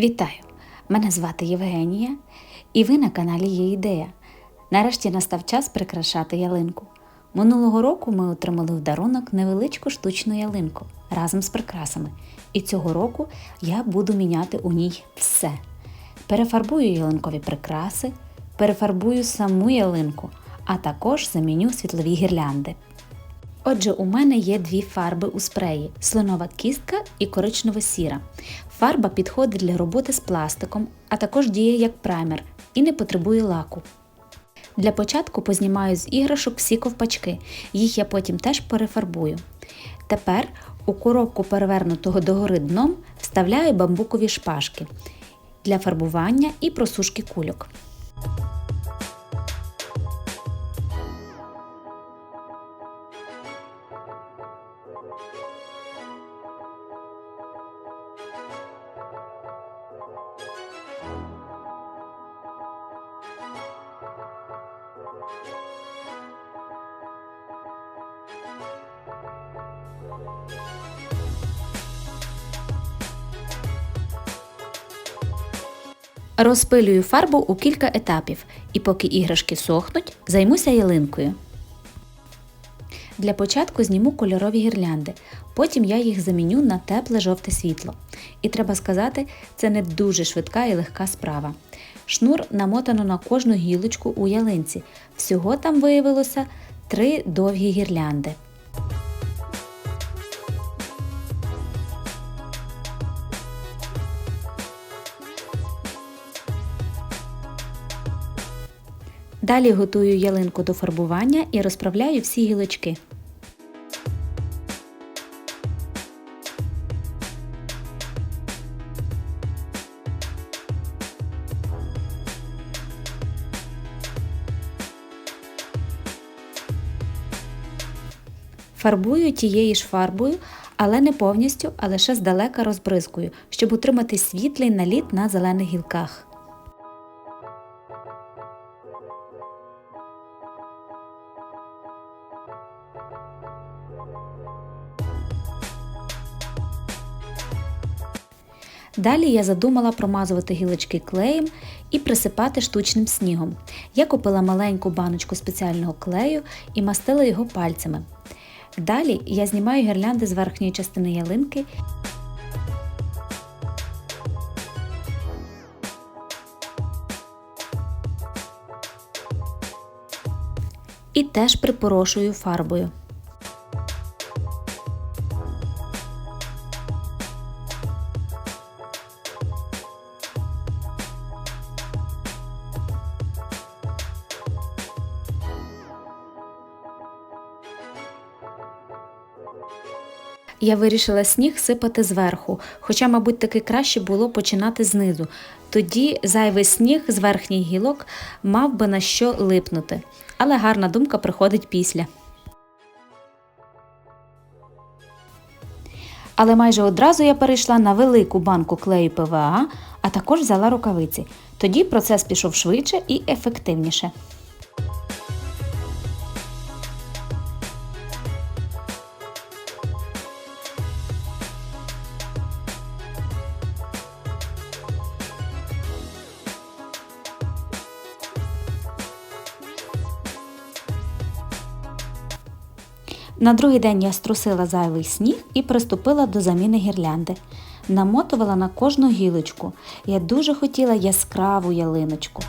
Вітаю! Мене звати Євгенія, і ви на каналі Є ідея. Нарешті настав час прикрашати ялинку. Минулого року ми отримали в дарунок невеличку штучну ялинку разом з прикрасами. І цього року я буду міняти у ній все. Перефарбую ялинкові прикраси, перефарбую саму ялинку, а також заміню світлові гірлянди. Отже, у мене є дві фарби у спреї: слонова кістка і коричнево сіра. Фарба підходить для роботи з пластиком, а також діє як праймер і не потребує лаку. Для початку познімаю з іграшок всі ковпачки, їх я потім теж перефарбую. Тепер у коробку перевернутого догори дном вставляю бамбукові шпажки для фарбування і просушки кульок. Розпилюю фарбу у кілька етапів, і поки іграшки сохнуть, займуся ялинкою. Для початку зніму кольорові гірлянди, потім я їх заміню на тепле жовте світло. І треба сказати, це не дуже швидка і легка справа. Шнур намотано на кожну гілочку у ялинці. Всього там виявилося три довгі гірлянди. Далі готую ялинку до фарбування і розправляю всі гілочки. Фарбую тією ж фарбою, але не повністю, а лише здалека розбризкую, щоб утримати світлий наліт на зелених гілках. Далі я задумала промазувати гілочки клеєм і присипати штучним снігом. Я купила маленьку баночку спеціального клею і мастила його пальцями. Далі я знімаю гірлянди з верхньої частини ялинки. І теж припорошую фарбою. Я вирішила сніг сипати зверху, хоча, мабуть, таки краще було починати знизу. Тоді зайвий сніг з верхніх гілок мав би на що липнути. Але гарна думка приходить після. Але майже одразу я перейшла на велику банку клею ПВА, а також взяла рукавиці. Тоді процес пішов швидше і ефективніше. На другий день я струсила зайвий сніг і приступила до заміни гірлянди. Намотувала на кожну гілочку. Я дуже хотіла яскраву ялиночку.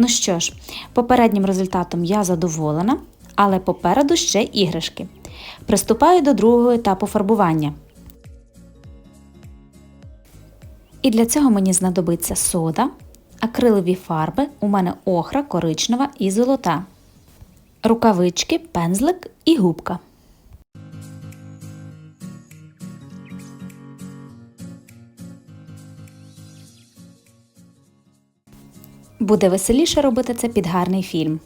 Ну що ж, попереднім результатом я задоволена, але попереду ще іграшки. Приступаю до другого етапу фарбування. І для цього мені знадобиться сода, акрилові фарби, у мене охра, коричнева і золота, рукавички, пензлик і губка. Буде веселіше робити це під гарний фільм.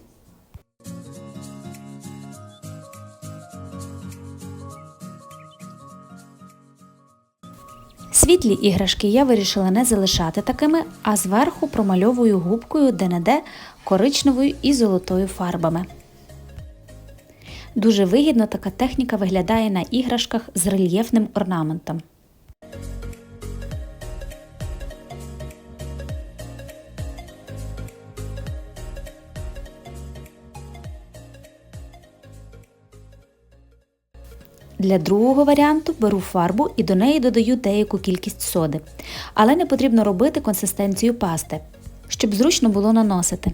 Світлі іграшки я вирішила не залишати такими, а зверху промальовую губкою де-не-де коричневою і золотою фарбами. Дуже вигідно така техніка виглядає на іграшках з рельєфним орнаментом. Для другого варіанту беру фарбу і до неї додаю деяку кількість соди. Але не потрібно робити консистенцію пасти, щоб зручно було наносити.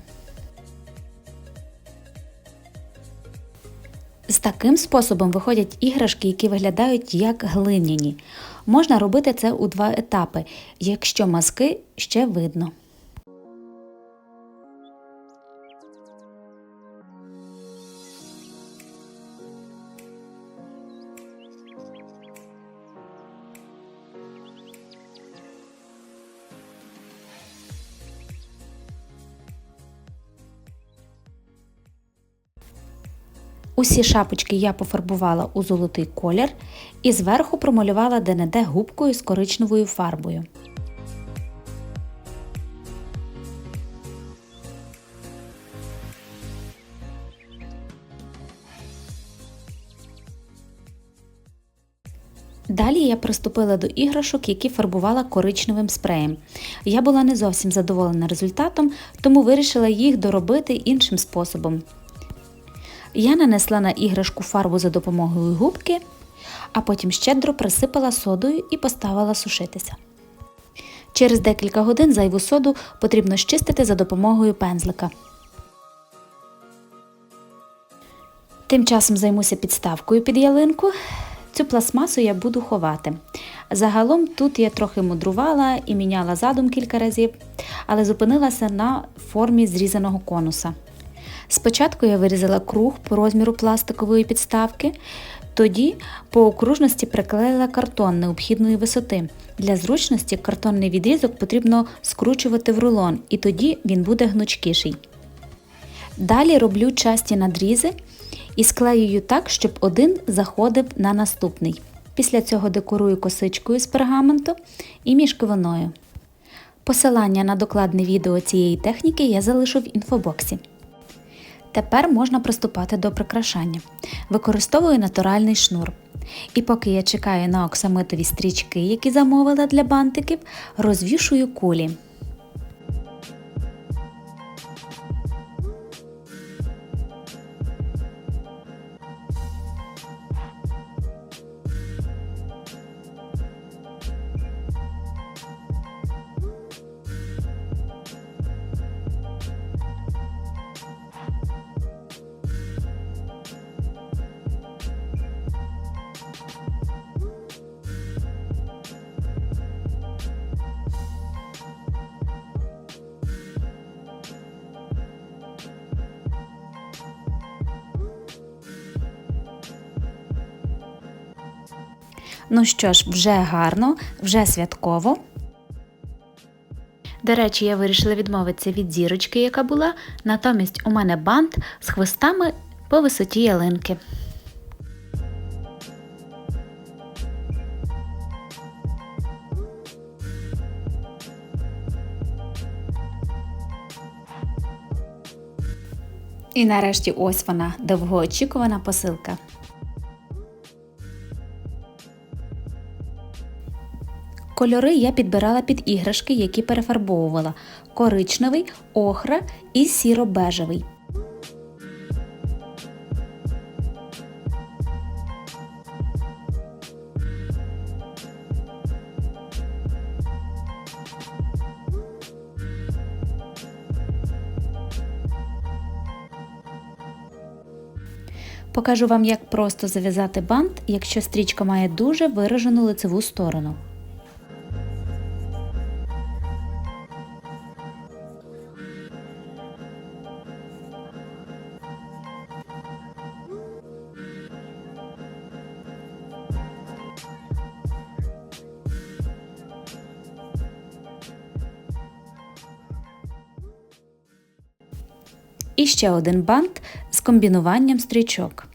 З таким способом виходять іграшки, які виглядають як глиняні. Можна робити це у два етапи, якщо мазки ще видно. Усі шапочки я пофарбувала у золотий колір і зверху промалювала де-не-де губкою з коричневою фарбою. Далі я приступила до іграшок, які фарбувала коричневим спреєм. Я була не зовсім задоволена результатом, тому вирішила їх доробити іншим способом. Я нанесла на іграшку фарбу за допомогою губки, а потім щедро присипала содою і поставила сушитися. Через декілька годин зайву соду потрібно щистити за допомогою пензлика. Тим часом займуся підставкою під ялинку. Цю пластмасу я буду ховати. Загалом тут я трохи мудрувала і міняла задум кілька разів, але зупинилася на формі зрізаного конуса. Спочатку я вирізала круг по розміру пластикової підставки, тоді по окружності приклеїла картон необхідної висоти. Для зручності картонний відрізок потрібно скручувати в рулон, і тоді він буде гнучкіший. Далі роблю часті надрізи і склеюю так, щоб один заходив на наступний. Після цього декорую косичкою з пергаменту і мішковиною. Посилання на докладне відео цієї техніки я залишу в інфобоксі. Тепер можна приступати до прикрашання. Використовую натуральний шнур. І поки я чекаю на оксамитові стрічки, які замовила для бантиків, розвішую кулі. Ну що ж, вже гарно, вже святково. До речі, я вирішила відмовитися від зірочки, яка була, натомість у мене бант з хвостами по висоті ялинки. І нарешті ось вона довгоочікувана посилка. Кольори я підбирала під іграшки, які перефарбовувала: коричневий, охра і сіро-бежевий. Покажу вам, як просто зав'язати бант, якщо стрічка має дуже виражену лицеву сторону. І ще один бант з комбінуванням стрічок.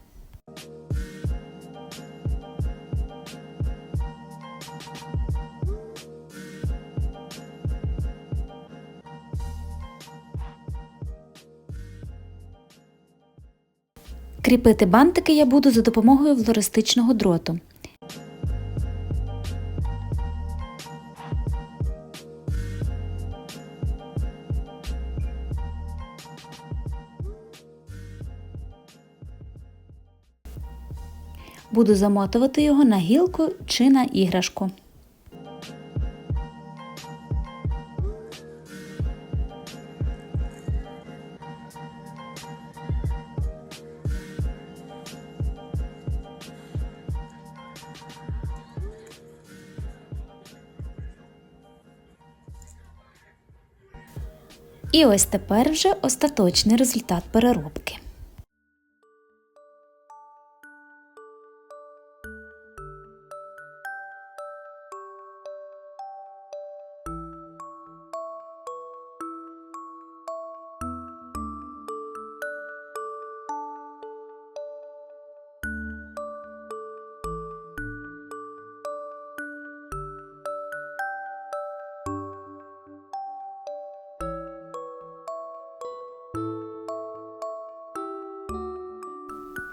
Кріпити бантики я буду за допомогою флористичного дроту. Буду замотувати його на гілку чи на іграшку. І ось тепер вже остаточний результат переробки.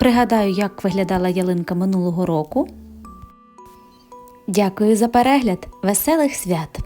Пригадаю, як виглядала ялинка минулого року. Дякую за перегляд! Веселих свят!